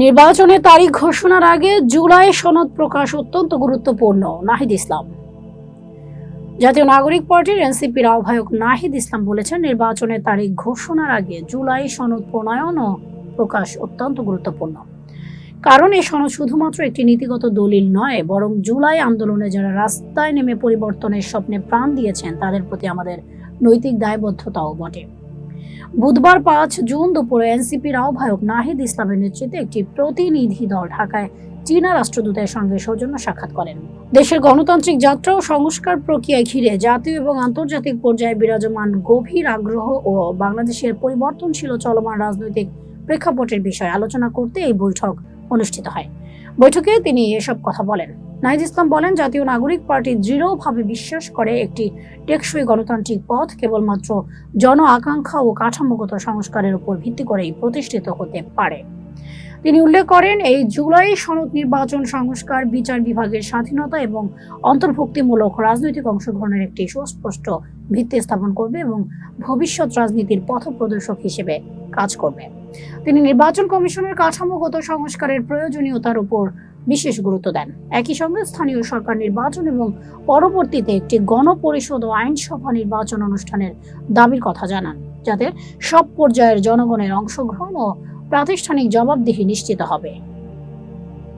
নির্বাচনের তারিখ ঘোষণার আগে জুলাই সনদ প্রকাশ অত্যন্ত গুরুত্বপূর্ণ, নাহিদ ইসলাম। জাতীয় নাগরিক পার্টির এনসিপির আহ্বায়ক নাহিদ ইসলাম বলেছেন, নির্বাচনের তারিখ ঘোষণার আগে জুলাই সনদ প্রণয়ন ও প্রকাশ অত্যন্ত গুরুত্বপূর্ণ। কারণ এই সনদ শুধুমাত্র একটি নীতিগত দলিল নয়, বরং জুলাই আন্দোলনে যারা রাস্তায় নেমে পরিবর্তনের স্বপ্নে প্রাণ দিয়েছেন, তাদের প্রতি আমাদের নৈতিক দায়বদ্ধতাও বটে। বুধবার পাঁচ জুন দুপুরে এনসিপির আহ্বায়ক নাহিদ ইসলামের নেতৃত্বে একটি প্রতিনিধি দল ঢাকায় চীনা রাষ্ট্রদূতের সঙ্গে সৌজন্য সাক্ষাৎ করেন। দেশের গণতান্ত্রিক যাত্রা ও সংস্কার প্রক্রিয়া ঘিরে জাতীয় এবং আন্তর্জাতিক পর্যায়ে বিরাজমান গভীর আগ্রহ ও বাংলাদেশের পরিবর্তনশীল চলমান রাজনৈতিক প্রেক্ষাপটের বিষয়ে আলোচনা করতে এই বৈঠক অনুষ্ঠিত হয়। বৈঠকে তিনি এসব কথা বলেন। নাহিদ ইসলাম বলেন, জাতীয় নাগরিক পার্টি দৃঢ়ভাবে বিশ্বাস করে একটি টেকসই গণতান্ত্রিক পথ কেবলমাত্র জন আকাঙ্ক্ষা ও কাঠামোগত সংস্কারের উপর ভিত্তি করেই প্রতিষ্ঠিত হতে পারে। তিনি উল্লেখ করেন, এই জুলাই সনদ নির্বাচন সংস্কার, বিচার বিভাগের স্বাধীনতা এবং অন্তর্ভুক্তিমূলক রাজনৈতিক অংশগ্রহণের একটি সুস্পষ্ট ভিত্তি স্থাপন করবে এবং ভবিষ্যৎ রাজনীতির পথপ্রদর্শক হিসেবে কাজ করবে। তিনি নির্বাচন কমিশনের কাঠামোগত সংস্কারের প্রয়োজনীয়তার উপর বিশেষ গুরুত্ব দেন। একই সঙ্গে স্থানীয় সরকার নির্বাচন এবং পরবর্তীতে একটি গণপরিষদ ও আইনসভা নির্বাচন অনুষ্ঠানের দাবির কথা জানান, যাতে সব পর্যায়ের জনগণের অংশগ্রহণ ও প্রাতিষ্ঠানিক জবাবদিহি নিশ্চিত হবে।